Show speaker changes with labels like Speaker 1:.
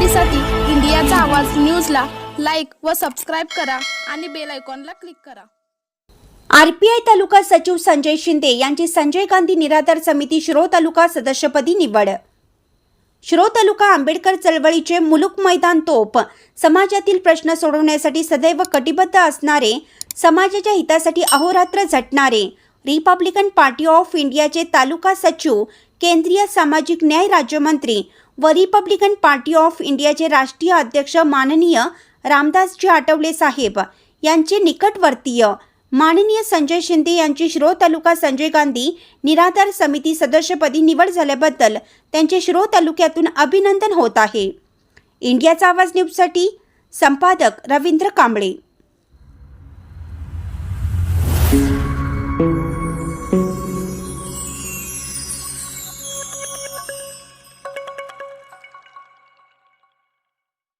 Speaker 1: घडामोडीसाठी इंडियाचा आवाज न्यूजला लाईक व सबस्क्राईब करा आणि बेल आयकॉनला क्लिक करा.
Speaker 2: आरपीआय तालुका सचिव संजय शिंदे यांची संजय गांधी निराधार समिती शिरो तालुका सदस्यपदी निवड. शिरो तालुका आंबेडकर चळवळीचे मुलुक मैदान तोप समाजातील प्रश्न सोडवण्यासाठी सदैव कटिबद्ध असणारे समाजाच्या हितासाठी अहोरात्र झटणारे रिपब्लिकन पार्टी ऑफ इंडियाचे तालुका सचिव केंद्रीय सामाजिक न्याय राज्यमंत्री व रिपब्लिकन पार्टी ऑफ इंडियाचे राष्ट्रीय अध्यक्ष माननीय रामदासजी आठवले साहेब यांचे निकटवर्तीय माननीय संजय शिंदे यांची शिरो तालुका संजय गांधी निराधार समिती सदस्यपदी निवड झाल्याबद्दल त्यांचे शिरो तालुक्यातून अभिनंदन होत आहे. इंडियाचा आवाज न्यूजसाठी संपादक रवींद्र कांबळे. Thank you.